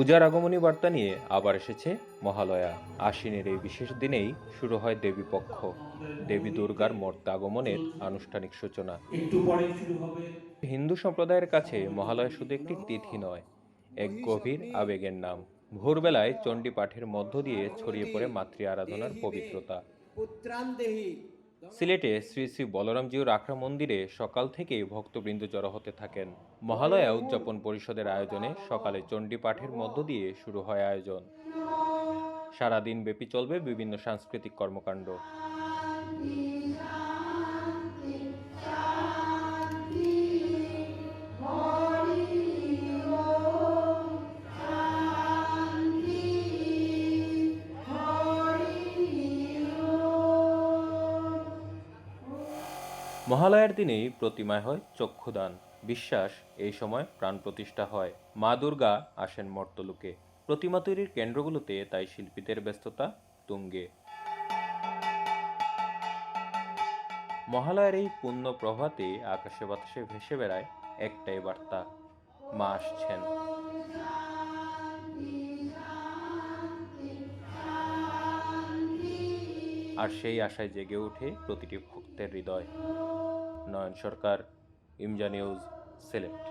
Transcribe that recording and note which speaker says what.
Speaker 1: পূজার আগমনী বার্তা নিয়ে আবার এসেছে মহালয়া। আশ্বিনের এই বিশেষ দিনেই শুরু হয় দেবী পক্ষ দেবী দুর্গার মর্ত আগমনের আনুষ্ঠানিক সূচনা।
Speaker 2: একটু পরেই শুরু হবে।
Speaker 1: হিন্দু সম্প্রদায়ের কাছে মহালয়া শুধু একটি তিথি নয় এক গভীর আবেগের নাম। ভোরবেলায় চণ্ডী পাঠের মধ্য দিয়ে ছড়িয়ে পড়ে মাতৃ আরাধনার পবিত্রতা। সিলেটে শ্রী শ্রী বলরামজিউর আখড়া মন্দিরে সকাল থেকেই ভক্তবৃন্দ জড়ো হতে থাকেন। মহালয়া উদযাপন পরিষদের আয়োজনে সকালে চণ্ডী পাঠের মধ্য দিয়ে শুরু হয় আয়োজন। সারাদিন ব্যাপী চলবে বিভিন্ন সাংস্কৃতিক কর্মকাণ্ড। মহালয়ার দিনেই প্রতিমায় হয় চক্ষুদান। বিশ্বাস, এই সময় প্রাণ প্রতিষ্ঠা হয়। মা দুর্গা আসেন মর্তলোকে। প্রতিমা তৈরির কেন্দ্রগুলোতে তাই শিল্পীদের ব্যস্ততা তুঙ্গে। মহালয়ার এই পুণ্য প্রভাতে আকাশে বাতাসে ভেসে বেড়ায় একটাই বার্তা। মা আসছেন। আর সেই আশায় জেগে ওঠে প্রতিটি ভক্তের হৃদয়। নয়ন সরকার ইমজা নিউজ সিলেক্ট